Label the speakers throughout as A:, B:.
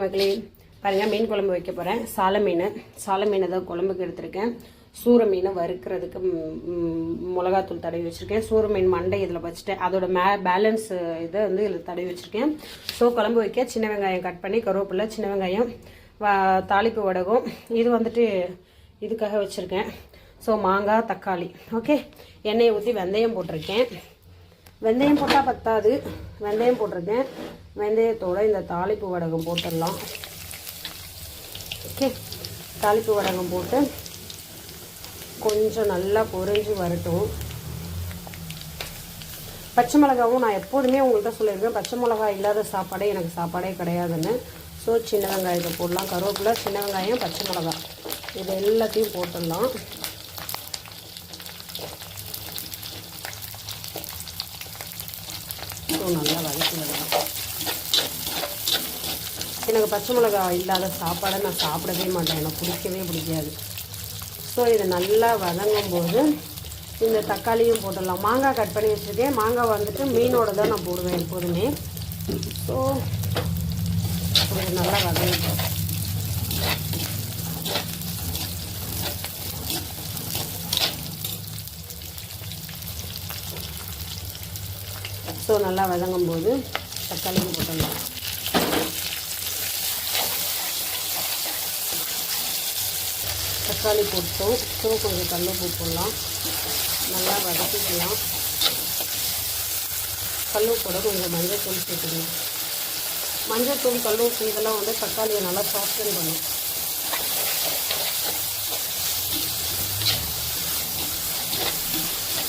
A: மக்களே பாருங்கள் மீன் குழம்பு வைக்க போகிறேன் சால மீன். சால மீனை தான் குழம்புக்கு எடுத்திருக்கேன். சூற மீனை வறுக்கிறதுக்கு மிளகாத்தூள் தடவி வச்சுருக்கேன். சூற மீன் மண்டை இதில் வச்சுட்டேன் அதோட மே பேலன்ஸ் இதை வந்து இதில் தடவி வச்சுருக்கேன். ஸோ குழம்பு வைக்க சின்ன வெங்காயம் கட் பண்ணி கருவேப்பிலை சின்ன வெங்காயம் தாளிப்பு வடகம் இது வந்துட்டு இதுக்காக வச்சுருக்கேன். ஸோ மாங்காய் தக்காளி ஓகே எண்ணெயை ஊற்றி வெந்தயம் போட்டிருக்கேன். வெந்தயம் போட்டால் பத்தாது. வெந்தயம் போட்டிருக்கேன். வெந்தயத்தோட இந்த தாளிப்பு வடகம் போட்டுடலாம். ஓகே. தாளிப்பு வடகம் போட்டு கொஞ்சம் நல்லா பொரிஞ்சு வரட்டும். பச்சை மிளகாவும் நான் எப்போதுமே உங்கள்கிட்ட சொல்லியிருக்கேன். பச்சை மிளகாய் இல்லாத சாப்பாடே எனக்கு சாப்பாடே கிடையாதுன்னு. ஸோ சின்ன வெங்காயத்தை போடலாம். கருவேப்பிலை சின்ன வெங்காயம் பச்சை மிளகாய். இது எல்லாத்தையும் போட்டுடலாம். ஸோ நல்லா வதக்கி விடணும் எனக்கு பச்சை மிளகா இல்லாத சாப்பாடை நான் சாப்பிடவே மாட்டேன். எனக்கு பிடிக்கவே பிடிக்காது. ஸோ இது நல்லா வதங்கும் போது இந்த தக்காளியும் போட்டுடலாம். மாங்காய் கட் பண்ணி வச்சுருக்கேன். மாங்காய் வந்துட்டு மீனோட தான் நான் போடுவேன் எப்போதுமே. ஸோ இது நல்லா வதங்கிட்டோம் ஸோ நல்லா வதங்கும் போது தக்காளியும் போட்டுடலாம். தக்காளி போட்டோம். ஸோ கொஞ்சம் கல்லுப்பு போடலாம். நல்லா வதக்கிக்கலாம். கல்லுப்போட கொஞ்சம் மஞ்சள் தூள் சேர்த்துக்கணும். மஞ்சள் தூள் கல்லுப்பு இதெல்லாம் வந்து தக்காளியை நல்லா சாஃப்டன் பண்ணும்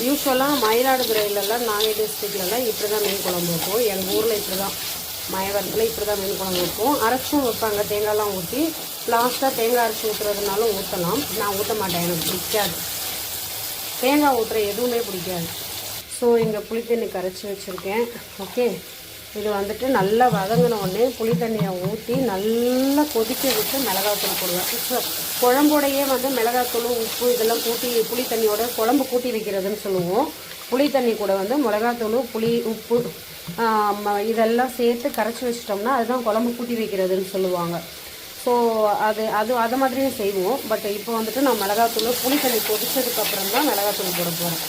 A: யூஸ்வலாக மயிலாடுதுறையிலலாம் நாகை டிஸ்ட்ரிக்ட்லலாம் இப்படி தான் மீன் குழம்பு வைப்போம். எங்கள் ஊரில் இப்படி தான் மயவரத்தில் இப்படி தான் மீன் குழம்பு வைப்போம். அரைச்சும் வைப்பாங்க. தேங்காய்லாம் ஊற்றி லாஸ்ட்டாக தேங்காய் அரைச்சி ஊற்றுறதுனாலும் ஊற்றலாம் நான் ஊற்ற மாட்டேன். எனக்கு பிடிக்காது. தேங்காய் ஊற்றுற எதுவுமே பிடிக்காது. ஸோ இங்கே புளித்தண்ணி கரைச்சி வச்சுருக்கேன். ஓகே இது வந்துட்டு நல்லா வதங்கின உடனே புளி தண்ணியை ஊற்றி நல்லா கொதிக்க விட்டு மிளகாத்தூள் போடுவேன். குழம்போடையே வந்து மிளகாத்தூள் உப்பு இதெல்லாம் கூட்டி புளி தண்ணியோட குழம்பு கூட்டி வைக்கிறதுன்னு சொல்லுவோம். புளி தண்ணி கூட வந்து மிளகாத்தூள் புளி உப்பு இதெல்லாம் சேர்த்து கரைச்சி வச்சிட்டோம்னா அதுதான் குழம்பு கூட்டி வைக்கிறதுன்னு சொல்லுவாங்க. ஸோ அது அது அதை மாதிரியும் செய்வோம். பட் இப்போ வந்துட்டு நான் மிளகாத்தூள் புளி தண்ணி கொதிச்சதுக்கப்புறம் தான் மிளகாத்தூள் போட போகிறேன்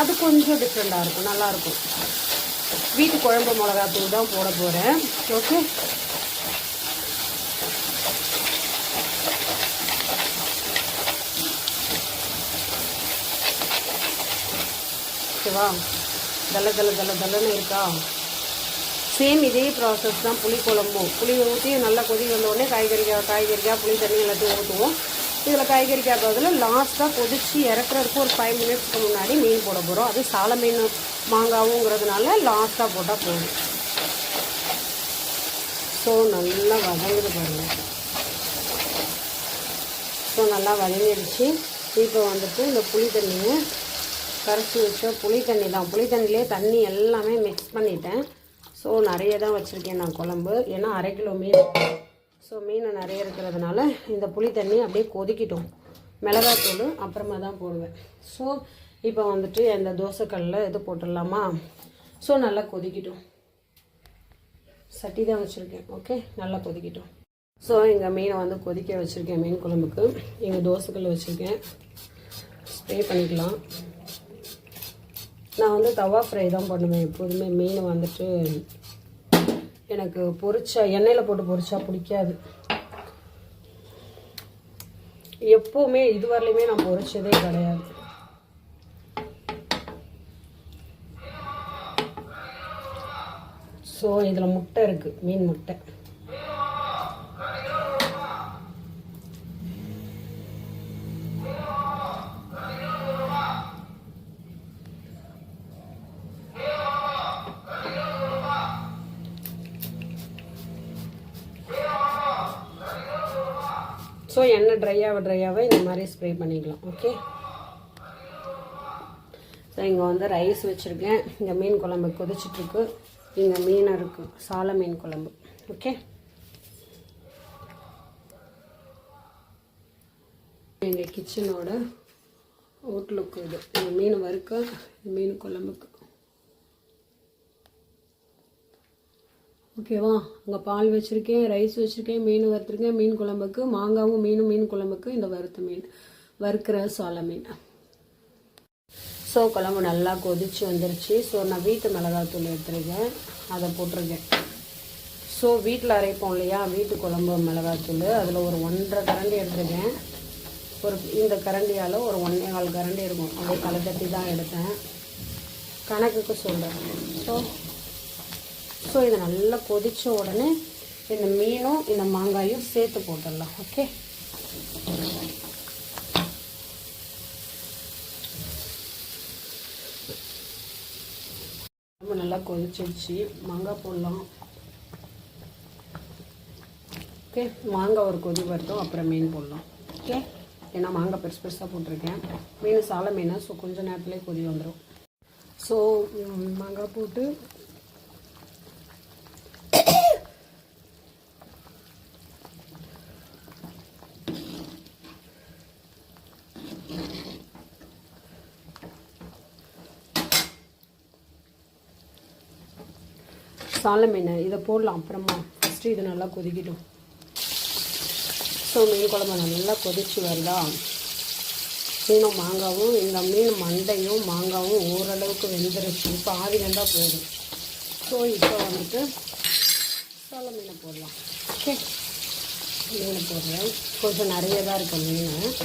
A: அது கொஞ்சம் டிஃப்ரெண்ட்டாக இருக்கும் நல்லாயிருக்கும் வீட்டு குழம்பு மிளகாத்தூள் தான் போட போகிறேன் ஓகே ஓகேவா? தள்ள தள்ள தள்ள தள்ளன்னு இருக்கா? சேம் இதே ப்ராசஸ் தான். புளி குழம்பும் புளி ஊற்றி நல்லா கொதி வந்தோடனே காய்கறிக்காய் காய்கறிக்காய் புளி தண்ணி எல்லாத்தையும் ஊற்றுவோம் இதில் காய்கறி பதில் லாஸ்ட்டாக கொதித்து இறக்குறதுக்கு ஒரு ஃபைவ் மினிட்ஸ்க்கு முன்னாடி மீன் போட போகிறோம் அது சால மீன் மாங்காவுங்கிறதுனால லாஸ்ட்டாக போட்டால் போதும். ஸோ நல்லா வதங்குது பாருங்கள் ஸோ நல்லா வதங்கிடுச்சு. இப்போ வந்துட்டு இந்த புளி தண்ணியை கரைச்சி வச்ச புளி தண்ணி தான். புளி தண்ணியிலே தண்ணி எல்லாமே மிக்ஸ் பண்ணிட்டேன். ஸோ நிறைய தான் வச்சுருக்கேன் நான் குழம்பு. ஏன்னா அரை கிலோ மீன். ஸோ மீன் நிறைய இருக்கிறதுனால இந்த புளி தண்ணி அப்படியே கொதிக்கிட்டோம். மிளகாத்தூள் அப்புறமா தான் போடுவேன். ஸோ இப்போ வந்துட்டு அந்த தோசைக்கல்லில் இது போட்டுடலாமா? ஸோ நல்லா கொதிக்கிட்டோம். சட்டி தான் வச்சுருக்கேன் ஓகே நல்லா கொதிக்கிட்டோம். ஸோ எங்கள் மீனை வந்து கொதிக்க வச்சுருக்கேன் மீன் குழம்புக்கு. எங்கள் தோசைக்கல் வச்சுருக்கேன். ஸ்ப்ரே பண்ணிக்கலாம். நான் வந்து தவா ஃப்ரை தான் பண்ணுவேன் எப்போதுமே. மீன் வந்துட்டு எனக்கு பொரிச்சா எண்ணெயில் போட்டு பொரிச்சா பிடிக்காது. எப்போவுமே இதுவரையிலுமே நான் பொரிச்சதே கிடையாது. ஸோ இதில் முட்டை இருக்குது மீன் முட்டை. ஸோ எண்ணெய் ட்ரையாக ட்ரையாகவே இந்த மாதிரி ஸ்ப்ரே பண்ணிக்கலாம் ஓகே ஸோ இங்கே வந்து ரைஸ் வச்சுருக்கேன். இங்கே மீன் குழம்பு கொதிச்சிட்ருக்கு. இங்கே மீன் இருக்குது சால மீன் குழம்பு ஓகே எங்கள் கிச்சனோட அவுட்லுக்கு இது. இந்த மீன் வறுக்க மீன் குழம்புக்கு. ஓகேவா அங்கே பால் வச்சுருக்கேன் ரைஸ் வச்சுருக்கேன் மீன் வறுத்துருக்கேன் மீன் குழம்புக்கு மாங்காவும் மீனும் மீன் குழம்புக்கு இந்த வறுத்த மீன் வறுக்கிற சோள மீன். ஸோ குழம்பு நல்லா கொதிச்சு வந்துருச்சு. ஸோ நான் வீட்டு மிளகாத்தூள் எடுத்துருக்கேன். அதை போட்டிருக்கேன். ஸோ வீட்டில் அரைப்போம் இல்லையா? வீட்டு குழம்பு மிளகாத்தூள் அதில் ஒரு ஒன்றரை கரண்டி எடுத்துருக்கேன். ஒரு இந்த கரண்டியால் ஒரு ஒன்றே கால் கரண்டி இருக்கும். அதை களை தட்டி தான் எடுத்தேன். கணக்குக்கு சொல்கிறேன் ஸோ ஸோ இதை நல்லா கொதித்த உடனே இந்த மீனும் இந்த மாங்காயும் சேர்த்து போட்டுடலாம். ஓகே ரொம்ப நல்லா கொதிச்சிடுச்சு மாங்காய் போடலாம். ஓகே மாங்காய் ஒரு கொதி வரட்டும் அப்புறம் மீன் போடலாம். ஓகே ஏன்னா மாங்காய் பெருசு பெருசாக போட்டிருக்கேன். மீன் சால மீனாக ஸோ கொஞ்சம் நேரத்துலேயே கொதி வந்துடும் ஸோ மாங்காய் போட்டு சாலை மீன் இதை போடலாம். அப்புறமா ஃபஸ்ட்டு இது நல்லா கொதிக்கிடும் ஸோ மீன் குழம்பு நல்லா கொதிச்சு வருதா? மீனும் மாங்காவும் இந்த மீன் மண்டையும் மாங்காவும் ஓரளவுக்கு வெந்துருச்சு. இப்போ ஆவி வந்தால் போதும். ஸோ இப்போ வந்துட்டு சால மீனை போடலாம். ஓகே மீன் போடுறேன். கொஞ்சம் நிறைய தான் இருக்குது மீன்.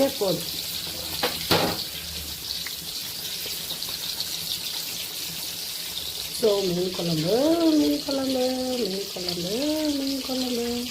A: kepol so main kolam main kolam main kolam main kolam.